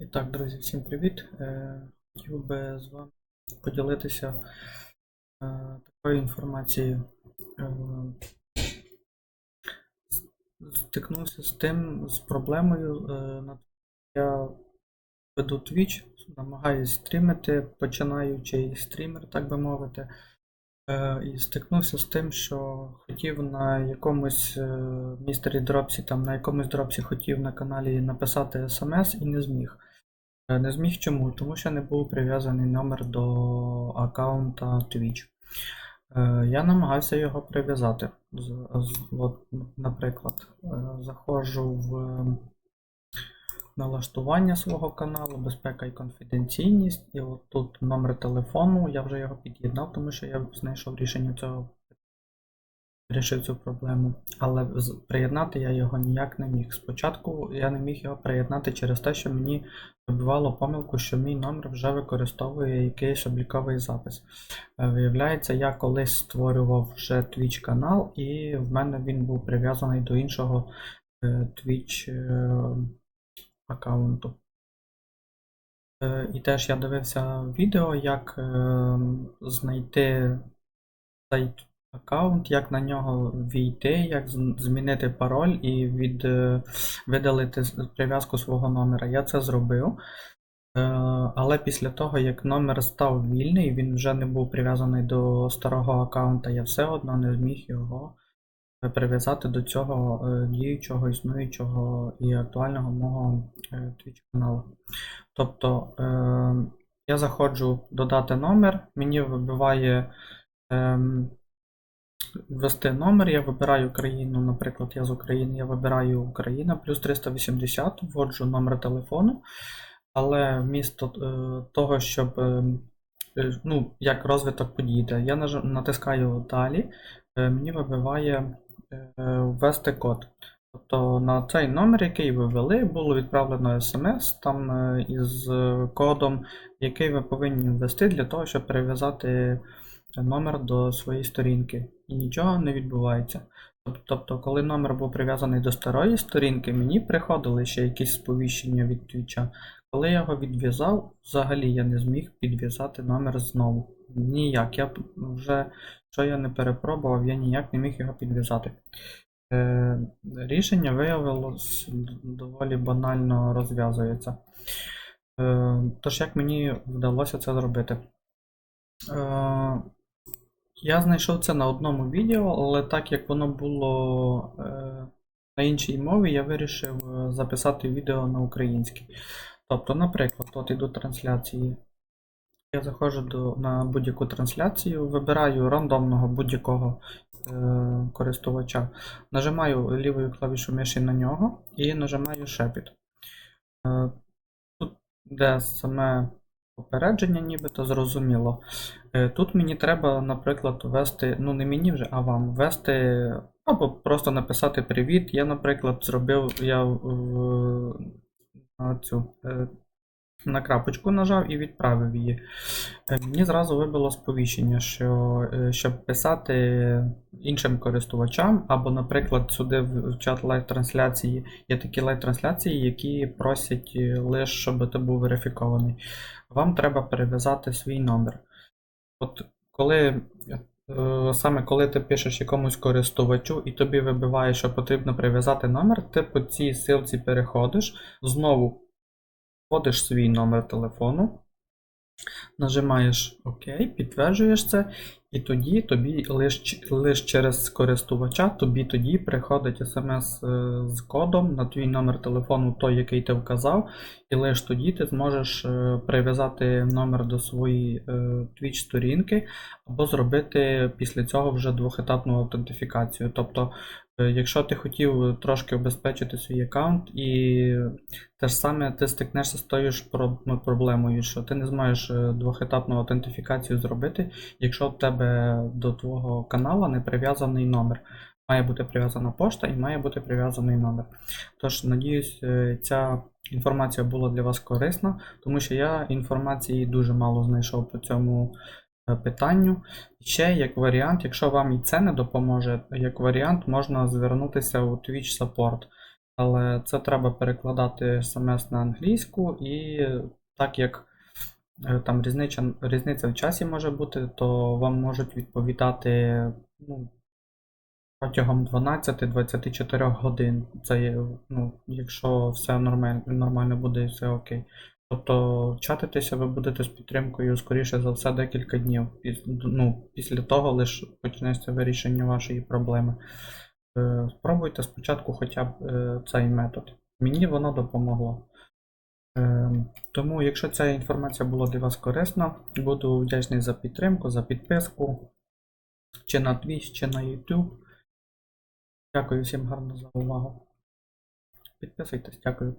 І так, друзі, всім привіт. Е, Хотів би з вами поділитися е, такою інформацією. Е, Стикнувся з тим, з проблемою. Я веду Twitch, намагаюсь стрімити, починаючий стрімер, так би мовити. І стикнувся з тим, що хотів на якомусь містері дропсі, там на якомусь дропсі хотів на каналі написати смс і не зміг. Е, Не зміг чому? Тому що не був прив'язаний номер до аккаунта Twitch. Е, Я намагався його прив'язати. Наприклад, е, заходжу в налаштування свого каналу, безпека і конфіденційність. І от тут номер телефону, я вже його під'єднав, тому що я знайшов рішення цього. Вирішив цю проблему, але приєднати я його ніяк не міг. Спочатку я не міг його приєднати через те, що мені вибивало помилку, що мій номер вже використовує якийсь обліковий запис. Е, Виявляється, я колись створював вже Twitch канал, і в мене він був прив'язаний до іншого е, Twitch е, аккаунту. І теж я дивився відео, як е, знайти цей аккаунт, як на нього війти, як змінити пароль і від, е, видалити прив'язку свого номера. Я це зробив. Е, Але після того, як номер став вільний, він вже не був прив'язаний до старого аккаунта, я все одно не зміг його е, прив'язати до цього діючого, існуючого і актуального мого Twitch каналу. Тобто я заходжу додати номер, мені вибиває ем, ввести номер, я вибираю країну, наприклад, я з України, я вибираю Україна плюс 380, вводжу номер телефону, але вмісто е, того, щоб е, е, ну, як розвиток подійде, я натискаю далі, мені вибиває ввести код. Тобто на цей номер, який ви ввели, було відправлено смс там із кодом, який ви повинні ввести для того, щоб перев'язати номер до своєї сторінки. І нічого не відбувається. Тобто, коли номер був прив'язаний до старої сторінки, мені приходили ще якісь сповіщення від твіча. Коли я його відв'язав, взагалі я не зміг підв'язати номер знову. Ніяк. Я вже, що я не перепробував, я ніяк не міг його підв'язати. Е, рішення виявилось доволі банально розв'язується. Е, тож, як мені вдалося це зробити? Е, я знайшов це на одному відео, але так як воно було е, на іншій мові, я вирішив е, записати відео на українській. Тобто, наприклад, от іду трансляції. Я заходжу до, на будь-яку трансляцію, вибираю рандомного будь-якого е, користувача, нажимаю лівою клавішою миші на нього і нажимаю шепіт. Е, тут, де саме попередження, нібито зрозуміло. Е, Тут мені треба, наприклад, ввести, ну не мені вже, а вам ввести, або просто написати привіт. Я, наприклад, зробив, я в, на цю е, на крапочку нажав і відправив її. Е, Мені зразу вибило сповіщення, що щоб писати іншим користувачам, або, наприклад, сюди в чат лайв-трансляції є такі лайв-трансляції, які просять лише, щоб ти був верифікований. Вам треба перев'язати свій номер. От коли е, саме коли ти пишеш якомусь користувачу і тобі вибиває, що потрібно прив'язати номер, ти по цій силці переходиш, знову вводиш свій номер телефону, нажимаєш ОК, підтверджуєш це, і тоді тобі лише лиш через користувача, тобі тоді приходить смс е, з кодом на твій номер телефону, той, який ти вказав, і лише тоді ти зможеш е, прив'язати номер до своєї е, Twitch сторінки, або зробити після цього вже двохетапну аутентифікацію. Тобто, е, якщо ти хотів трошки обезпечити свій аккаунт, і те ж саме ти стикнешся з тою ж ну, проблемою, що ти не зможеш е, двохетапну аутентифікацію зробити, якщо в тебе до твого канала не прив'язаний номер. Має бути прив'язана пошта і має бути прив'язаний номер. Тож, надіюсь, е, ця інформація була для вас корисна, тому що я інформації дуже мало знайшов по цьому е, питанню. Ще як варіант, якщо вам і це не допоможе, як варіант можна звернутися у Twitch Support. але це треба перекладати смс на англійську, і так як е, там різниця, різниця в часі може бути, то вам можуть відповідати ну, протягом 12-24 годин. Це ну, якщо все нормально, нормально буде все окей. Тобто чатитися ви будете з підтримкою, скоріше за все, декілька днів. Ну, після того лише почнеться вирішення вашої проблеми. Е, Спробуйте спочатку хоча б е, цей метод. Мені воно допомогло. Е, Тому, якщо ця інформація була для вас корисна, буду вдячний за підтримку, за підписку, чи на Twitch, чи на YouTube. Дякую всім гарно за увагу. Підписуйтесь, дякую.